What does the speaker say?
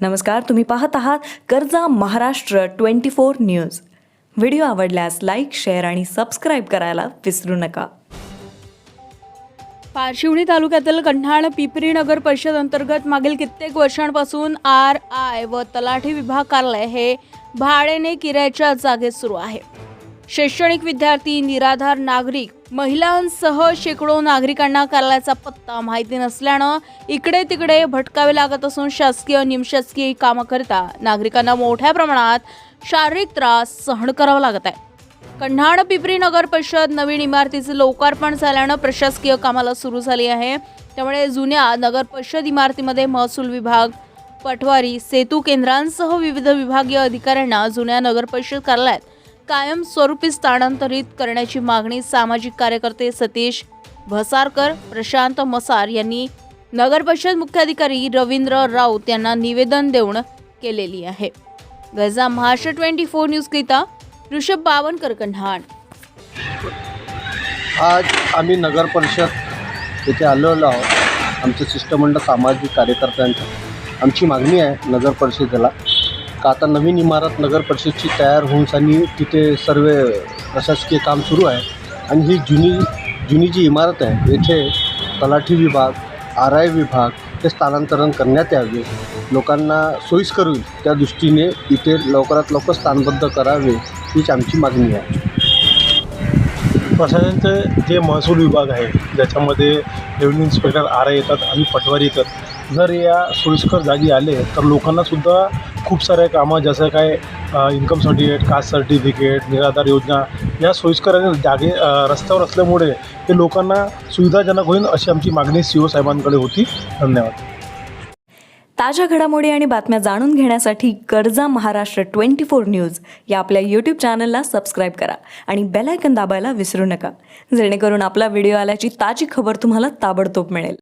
नमस्कार तुम्ही पाहत आहात Karja Maharashtra twenty four news. Video आवडल्यास लाईक शेअर आणि सबस्क्राईब करायला विसरू नका. पारशिवणी तालुक्यातील कन्हाळ पिपरी नगर परिषद अंतर्गत मागील कित्येक वर्षांपासून आर आय व तलाठी विभाग कार्यालय हे भाड्याने किरायाच्या जागेत सुरू आहे. शैक्षणिक विद्यार्थी निराधार नागरिक महिलांसह शेकडो नागरिकांना कार्यालयाचा पत्ता माहिती नसल्यानं इकडे तिकडे भटकावे लागत असून शासकीय निमशासकीय कामाकरिता नागरिकांना मोठ्या प्रमाणात शारीरिक त्रास सहन करावा लागत आहे. कन्हाड पिपरी नगर परिषद नवीन इमारतीचे लोकार्पण झाल्यानं प्रशासकीय कामाला सुरू झाली आहे. त्यामुळे जुन्या नगर परिषद इमारतीमध्ये महसूल विभाग पटवारी सेतू केंद्रांसह विविध विभागीय अधिकाऱ्यांना जुन्या नगर परिषद कार्यालयात कायम स्वरूपी स्थानांतरित करण्याची मागणी सामाजिक कार्यकर्ते सतीश भसारकर प्रशांत मसार यांनी नगर परिषद मुख्याधिकारी रवींद्र राऊत यांना निवेदन देऊन केलेली आहे. गजा महाराष्ट्र ट्वेंटी फोर न्यूजकरिता ऋषभ बावनकर कन्हाण आज आम्ही नगर परिषद इथे आलेलो आहोत. आमचं शिष्टमंडळ सामाजिक कार्यकर्त्यांचं. आमची मागणी आहे नगर परिषदेला. का आता नवीन इमारत नगर परिषदची तयार होऊन आणि तिथे सर्व प्रशासकीय काम सुरू आहे. आणि ही जुनी जुनी जी इमारत आहे येथे तलाठी विभाग आर आय विभाग हे स्थानांतरण करण्यात यावे. लोकांना सोयीस्कर होईल त्या दृष्टीने इथे लवकरात लवकर स्थानबद्ध करावे हीच आमची मागणी आहे. प्रशासनाचे जे महसूल विभाग आहे ज्याच्यामध्ये रेव्हन्यू इन्स्पेक्टर आर आय येतात आणि पटवारी येतात. जर या सोयीस्कर जागी आले तर लोकांनासुद्धा खूप साऱ्या कामं जसं काय इन्कम सर्टिफिकेट कास्ट सर्टिफिकेट निराधार योजना या सोयीस्कर आणि जागे रस्त्यावर असल्यामुळे ते लोकांना सुविधाजनक होईल अशी आमची मागणी सी ओ साहेबांकडे होती. धन्यवाद. ताज्या घडामोडी आणि बातम्या जाणून घेण्यासाठी कर्जा महाराष्ट्र ट्वेंटी फोर न्यूज या आपल्या यूट्यूब चॅनलला सबस्क्राईब करा आणि बेलायकन दाबायला विसरू नका. जेणेकरून आपला व्हिडिओ आल्याची ताजी खबर तुम्हाला ताबडतोब मिळेल.